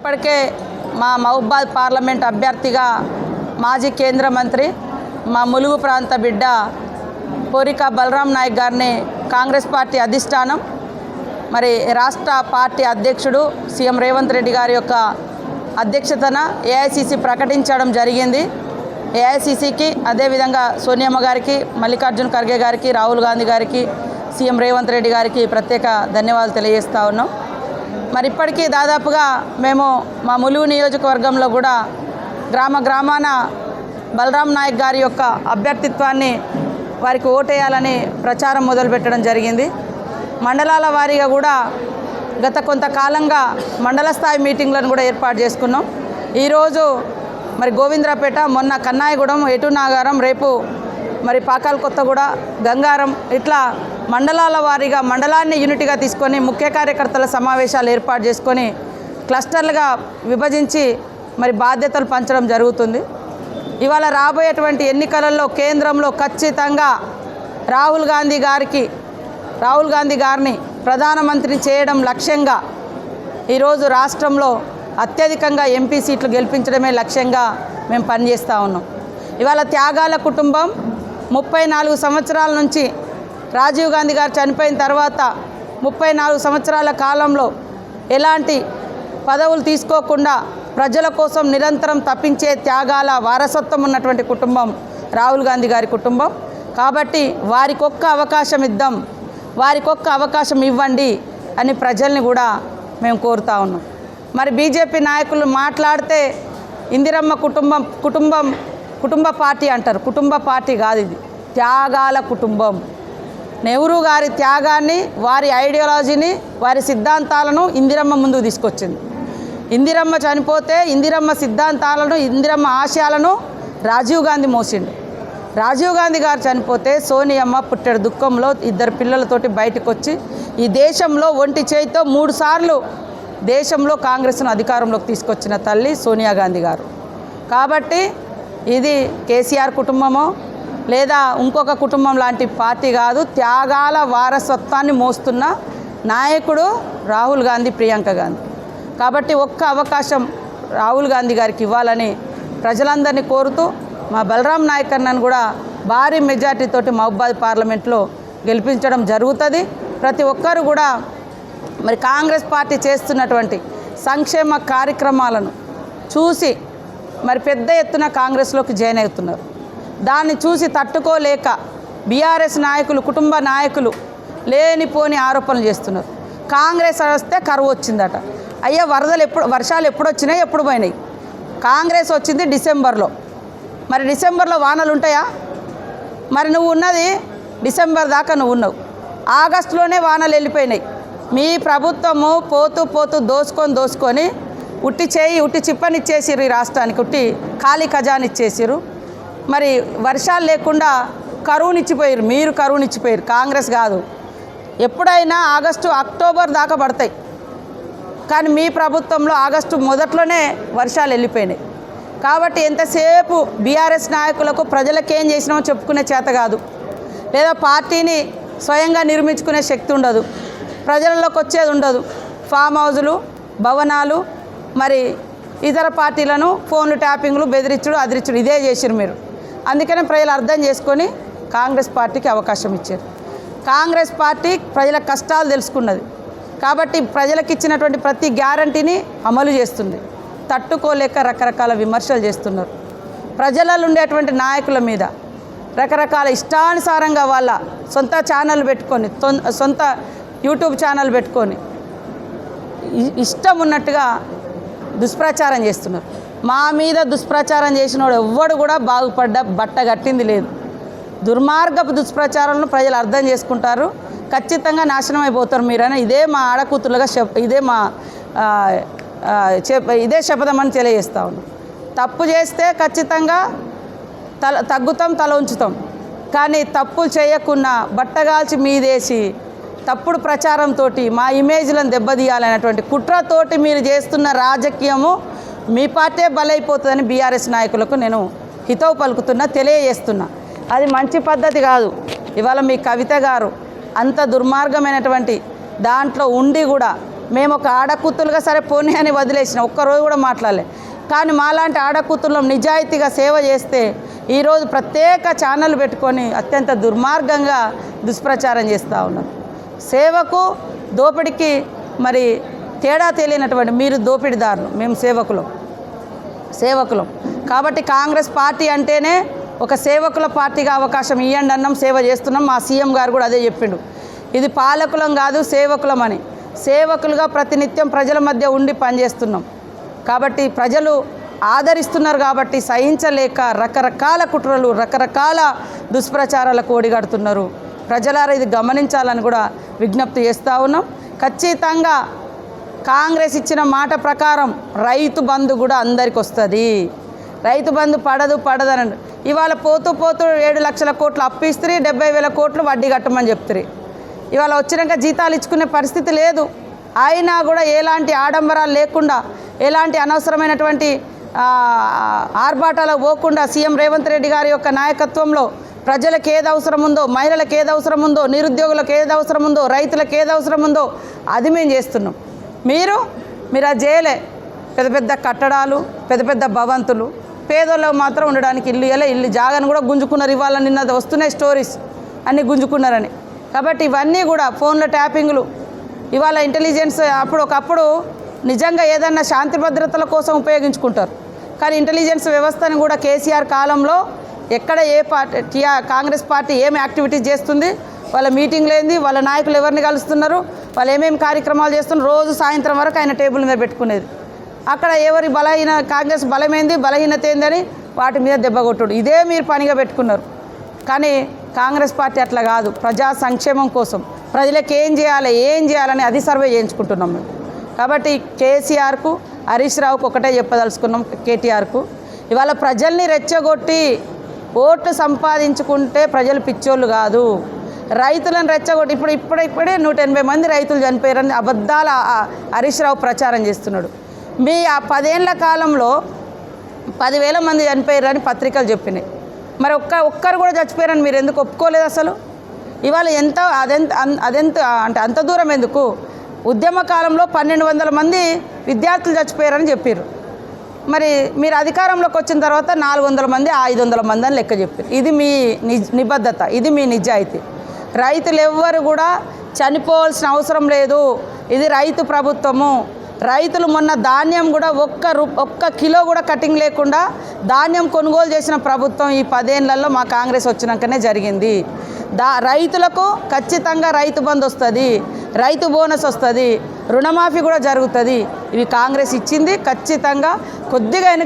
ఇప్పటికే మా మహబాద్ పార్లమెంట్ అభ్యర్థిగా మాజీ కేంద్ర మంత్రి మా ములుగు ప్రాంత బిడ్డ పోరిక బలరాం నాయక్ గారిని కాంగ్రెస్ పార్టీ అధిష్టానం మరి రాష్ట్ర పార్టీ అధ్యక్షుడు సీఎం రేవంత్ రెడ్డి గారి యొక్క అధ్యక్షతన ఏఐసిసి ప్రకటించడం జరిగింది. ఏఐసిసికి అదేవిధంగా సోనియమ్మ గారికి మల్లికార్జున్ ఖర్గే గారికి రాహుల్ గాంధీ గారికి సీఎం రేవంత్ రెడ్డి గారికి ప్రత్యేక ధన్యవాదాలు తెలియజేస్తా ఉన్నాం. మరి ఇప్పటికీ దాదాపుగా మేము మా ములుగు నియోజకవర్గంలో కూడా గ్రామ గ్రామాన బలరాం నాయక్ గారి యొక్క అభ్యర్థిత్వాన్ని వారికి ఓటేయాలని ప్రచారం మొదలుపెట్టడం జరిగింది. మండలాల వారీగా కూడా గత కొంతకాలంగా మండల స్థాయి మీటింగ్లను కూడా ఏర్పాటు చేసుకున్నాం. ఈరోజు మరి గోవిందరాపేట మొన్న కన్నాయగూడెం ఎటు నాగారం రేపు మరి పాకాల కొత్తగూడ గంగారం ఇట్లా మండలాల వారీగా మండలాన్ని యూనిట్గా తీసుకొని ముఖ్య కార్యకర్తల సమావేశాలు ఏర్పాటు చేసుకొని క్లస్టర్లుగా విభజించి మరి బాధ్యతలు పంచడం జరుగుతుంది. ఇవాళ రాబోయేటువంటి ఎన్నికలలో కేంద్రంలో ఖచ్చితంగా రాహుల్ గాంధీ గారికి రాహుల్ గాంధీ గారిని ప్రధానమంత్రి చేయడం లక్ష్యంగా ఈరోజు రాష్ట్రంలో అత్యధికంగా ఎంపీ సీట్లు గెలిపించడమే లక్ష్యంగా మేము పనిచేస్తూ ఉన్నాం. ఇవాళ త్యాగాల కుటుంబం ముప్పై నాలుగు సంవత్సరాల నుంచి రాజీవ్ గాంధీ గారు చనిపోయిన తర్వాత ముప్పై నాలుగు సంవత్సరాల కాలంలో ఎలాంటి పదవులు తీసుకోకుండా ప్రజల కోసం నిరంతరం తప్పించే త్యాగాల వారసత్వం ఉన్నటువంటి కుటుంబం రాహుల్ గాంధీ గారి కుటుంబం. కాబట్టి వారికొక్క అవకాశం ఇద్దాం వారికొక్క అవకాశం ఇవ్వండి అని ప్రజల్ని కూడా మేము కోరుతా ఉన్నాం. మరి బీజేపీ నాయకులు మాట్లాడితే ఇందిరమ్మ కుటుంబం కుటుంబం కుటుంబ పార్టీ అంటారు. కుటుంబ పార్టీ కాదు ఇది. త్యాగాల కుటుంబం. నెహ్రూ గారి త్యాగాన్ని వారి ఐడియాలజీని వారి సిద్ధాంతాలను ఇందిరమ్మ ముందుకు తీసుకొచ్చింది. ఇందిరమ్మ చనిపోతే ఇందిరమ్మ సిద్ధాంతాలను ఇందిరమ్మ ఆశయాలను రాజీవ్ గాంధీ మోసిండు. రాజీవ్ గాంధీ గారు చనిపోతే సోనియమ్మ పుట్టెడు దుఃఖంలో ఇద్దరు పిల్లలతోటి బయటకు వచ్చి ఈ దేశంలో ఒంటి చేయితో మూడు సార్లు దేశంలో కాంగ్రెస్ను అధికారంలోకి తీసుకొచ్చిన తల్లి సోనియా గాంధీ గారు. కాబట్టి ఇది కేసీఆర్ కుటుంబమో లేదా ఇంకొక కుటుంబం లాంటి పార్టీ కాదు త్యాగాల వారసత్వాన్ని మోస్తున్న నాయకుడు రాహుల్ గాంధీ ప్రియాంక గాంధీ. కాబట్టి ఒక్క అవకాశం రాహుల్ గాంధీ గారికి ఇవ్వాలని ప్రజలందరినీ కోరుతూ మా బలరాం నాయక్ అన్నను కూడా భారీ మెజార్టీతోటి మహబాద్ పార్లమెంట్లో గెలిపించడం జరుగుతుంది. ప్రతి ఒక్కరు కూడా మరి కాంగ్రెస్ పార్టీ చేస్తున్నటువంటి సంక్షేమ కార్యక్రమాలను చూసి మరి పెద్ద ఎత్తున కాంగ్రెస్లోకి జాయిన్ అవుతున్నారు. దాన్ని చూసి తట్టుకోలేక బీఆర్ఎస్ నాయకులు కుటుంబ నాయకులు లేనిపోని ఆరోపణలు చేస్తున్నారు. కాంగ్రెస్ వస్తే కరువు వచ్చిందట. అయ్యా వరదలు ఎప్పుడు వర్షాలు ఎప్పుడు వచ్చినాయి ఎప్పుడు పోయినాయి? కాంగ్రెస్ వచ్చింది డిసెంబర్లో. మరి డిసెంబర్లో వానలు ఉంటాయా? మరి నువ్వు ఉన్నది డిసెంబర్ దాకా నువ్వు ఉన్నావు. ఆగస్టులోనే వానలు వెళ్ళిపోయినాయి. మీ ప్రభుత్వము పోతూ పోతూ దోసుకొని దోసుకొని ఉట్టి చేయి ఉట్టి చిప్పనిచ్చేసిరు ఈ రాష్ట్రానికి. ఉట్టి ఖాళీ ఖజాని ఇచ్చేసిరు మరి వర్షాలు లేకుండా కరువునిచ్చిపోయారు మీరు కరువునిచ్చిపోయారు కాంగ్రెస్ కాదు. ఎప్పుడైనా ఆగస్టు అక్టోబర్ దాకా పడతాయి. కానీ మీ ప్రభుత్వంలో ఆగస్టు మొదట్లోనే వర్షాలు వెళ్ళిపోయినాయి. కాబట్టి ఎంతసేపు బీఆర్ఎస్ నాయకులకు ప్రజలకేం చేసినామో చెప్పుకునే చేత కాదు. లేదా పార్టీని స్వయంగా నిర్మించుకునే శక్తి ఉండదు. ప్రజలలోకి వచ్చేది ఉండదు. ఫామ్ హౌజులు భవనాలు మరి ఇతర పార్టీలను ఫోన్లు ట్యాపింగ్లు బెదిరించుడు అదిరించుడు ఇదే చేసిరు మీరు. అందుకనే ప్రజలు అర్థం చేసుకొని కాంగ్రెస్ పార్టీకి అవకాశం ఇచ్చారు. కాంగ్రెస్ పార్టీ ప్రజల కష్టాలు తెలుసుకున్నది. కాబట్టి ప్రజలకు ఇచ్చినటువంటి ప్రతి గ్యారంటీని అమలు చేస్తుంది. తట్టుకోలేక రకరకాల విమర్శలు చేస్తున్నారు. ప్రజలలో ఉండేటువంటి నాయకుల మీద రకరకాల ఇష్టానుసారంగా వాళ్ళ సొంత ఛానల్ పెట్టుకొని సొంత యూట్యూబ్ ఛానల్ పెట్టుకొని ఇష్టం ఉన్నట్టుగా దుష్ప్రచారం చేస్తున్నారు. మా మీద దుష్ప్రచారం చేసినోడు ఎవ్వడు కూడా బాగుపడ్డ బట్ట కట్టింది లేదు. దుర్మార్గపు దుష్ప్రచారాలను ప్రజలు అర్థం చేసుకుంటారు. ఖచ్చితంగా నాశనం అయిపోతారు మీరని. ఇదే మా ఆడకూతులుగా శప ఇదే మా ఆ, ఇదే శపథమని తెలియజేస్తా ఉన్నాం. తప్పు చేస్తే ఖచ్చితంగా తల తగ్గుతాం తల ఉంచుతాం. కానీ తప్పు చేయకుండా బట్టగాల్చి మీదేసి తప్పుడు ప్రచారంతో మా ఇమేజ్లను దెబ్బతీయాలనేటువంటి కుట్రతోటి మీరు చేస్తున్న రాజకీయము మీ పార్టీ బలైపోతుందని బీఆర్ఎస్ నాయకులకు నేను హితవు పలుకుతున్నా తెలియజేస్తున్నా. అది మంచి పద్ధతి కాదు. ఇవాళ మీ కవిత గారు అంత దుర్మార్గమైనటువంటి దాంట్లో ఉండి కూడా మేము ఒక ఆడకూతులుగా సరే పోనీ అని వదిలేసిన ఒక్కరోజు కూడా మాట్లాడలే. కానీ మాలాంటి ఆడకూతులం నిజాయితీగా సేవ చేస్తే ఈరోజు ప్రత్యేక ఛానల్ పెట్టుకొని అత్యంత దుర్మార్గంగా దుష్ప్రచారం చేస్తూ ఉన్నారు. సేవకు దోపిడికి మరి తేడా తెలియనటువంటి మీరు దోపిడిదారులు మేము సేవకులం. సేవకులం. కాబట్టి కాంగ్రెస్ పార్టీ అంటేనే ఒక సేవకుల పార్టీగా అవకాశం ఇవ్వండి అన్నం సేవ చేస్తున్నాం. మా సీఎం గారు కూడా అదే చెప్పిండు. ఇది పాలకులం కాదు సేవకులం అని. సేవకులుగా ప్రతినిత్యం ప్రజల మధ్య ఉండి పనిచేస్తున్నాం. కాబట్టి ప్రజలు ఆదరిస్తున్నారు కాబట్టి సహించలేక రకరకాల కుట్రలు రకరకాల దుష్ప్రచారాలకు ఓడిగడుతున్నారు ప్రజలారా ఇది గమనించాలని కూడా విజ్ఞప్తి చేస్తూ ఉన్నాం. ఖచ్చితంగా కాంగ్రెస్ ఇచ్చిన మాట ప్రకారం రైతు బంధు కూడా అందరికి వస్తుంది. రైతు బంధు పడదు పడదని ఇవాళ పోతూ పోతూ ఏడు లక్షల కోట్లు అప్పు ఇస్తే డెబ్బై వేల కోట్లు వడ్డీ కట్టమని చెప్తారు. ఇవాళ వచ్చినాక జీతాలు ఇచ్చుకునే పరిస్థితి లేదు. అయినా కూడా ఎలాంటి ఆడంబరాలు లేకుండా ఎలాంటి అనవసరమైనటువంటి ఆర్భాటాలు పోకుండా సీఎం రేవంత్ రెడ్డి గారి యొక్క నాయకత్వంలో ప్రజలకు ఏది అవసరం ఉందో మహిళలకు ఏది అవసరం ఉందో నిరుద్యోగులకు ఏది అవసరం ఉందో రైతులకు ఏది అవసరం ఉందో అది మేము చేస్తున్నాం. మీరు మీరు అది చేయలే పెద్ద పెద్ద కట్టడాలు పెద్ద పెద్ద భవంతులు. పేదోళ్ళకు మాత్రం ఉండడానికి ఇల్లు ఇవ్వలే ఇల్లు జాగాను కూడా గుంజుకున్నారు. ఇవాళ నిన్న వస్తున్నాయి స్టోరీస్. అన్నీ గుంజుకున్నారని. కాబట్టి ఇవన్నీ కూడా ఫోన్ల ట్యాపింగ్లు. ఇవాళ ఇంటెలిజెన్స్ అప్పుడు ఒకప్పుడు నిజంగా ఏదన్నా శాంతి భద్రతల కోసం ఉపయోగించుకుంటారు. కానీ ఇంటెలిజెన్స్ వ్యవస్థను కూడా కేసీఆర్ కాలంలో ఎక్కడ ఏ పార్టీ టీఆర్ కాంగ్రెస్ పార్టీ ఏం యాక్టివిటీస్ చేస్తుంది? వాళ్ళ మీటింగ్లు ఏంది? వాళ్ళ నాయకులు ఎవరిని కలుస్తున్నారు? వాళ్ళు ఏమేమి కార్యక్రమాలు చేస్తున్న రోజు సాయంత్రం వరకు ఆయన టేబుల్ మీద పెట్టుకునేది. అక్కడ ఎవరి బలహీన కాంగ్రెస్ బలమైంది బలహీనత ఏందని వాటి మీద దెబ్బ కొట్టుడు. ఇదే మీరు పనిగా పెట్టుకున్నారు. కానీ కాంగ్రెస్ పార్టీ అట్లా కాదు. ప్రజా సంక్షేమం కోసం. ప్రజలకు ఏం చేయాలి ఏం చేయాలని అది సర్వే చేయించుకుంటున్నాం మేము. కాబట్టి కేసీఆర్కు హరీష్ రావుకు ఒకటే చెప్పదలుచుకున్నాం కేటీఆర్కు. ఇవాళ ప్రజల్ని రెచ్చగొట్టి ఓట్లు సంపాదించుకుంటే ప్రజలు పిచ్చోళ్ళు కాదు. రైతులను రెచ్చగొట్టి ఇప్పుడు ఇప్పుడు ఇప్పుడే నూట ఎనభై మంది రైతులు చనిపోయారని అబద్ధాల హరీష్ రావు ప్రచారం చేస్తున్నాడు. మీ ఆ పదేళ్ళ కాలంలో పదివేల మంది చనిపోయారని పత్రికలు చెప్పినాయి. మరి ఒక్క ఒక్కరు కూడా చచ్చిపోయారని మీరు ఎందుకు ఒప్పుకోలేదు అసలు? ఇవాళ ఎంత అదెంత అన్- అదెంత అంటే అంత దూరం ఎందుకు? ఉద్యమ కాలంలో పన్నెండు వందల మంది విద్యార్థులు చచ్చిపోయారని చెప్పారు మరి మీరు అధికారంలోకి వచ్చిన తర్వాత నాలుగు వందల మంది ఐదు వందల మంది అని లెక్క చెప్పారు ఇది మీ నిజ్ నిబద్ధత ఇది మీ నిజాయితీ. రైతులు ఎవ్వరు కూడా చనిపోవాల్సిన అవసరం లేదు. ఇది రైతు ప్రభుత్వము. రైతులు మొన్న ధాన్యం కూడా ఒక్క రూ ఒక్క కిలో కూడా కటింగ్ లేకుండా ధాన్యం కొనుగోలు చేసిన ప్రభుత్వం ఈ పదేళ్ళలో మా కాంగ్రెస్ వచ్చినాకనే జరిగింది. దా రైతులకు ఖచ్చితంగా రైతు బంధు వస్తుంది రైతు బోనస్ వస్తుంది రుణమాఫీ కూడా జరుగుతుంది. ఇవి కాంగ్రెస్ ఇచ్చింది ఖచ్చితంగా కొద్దిగా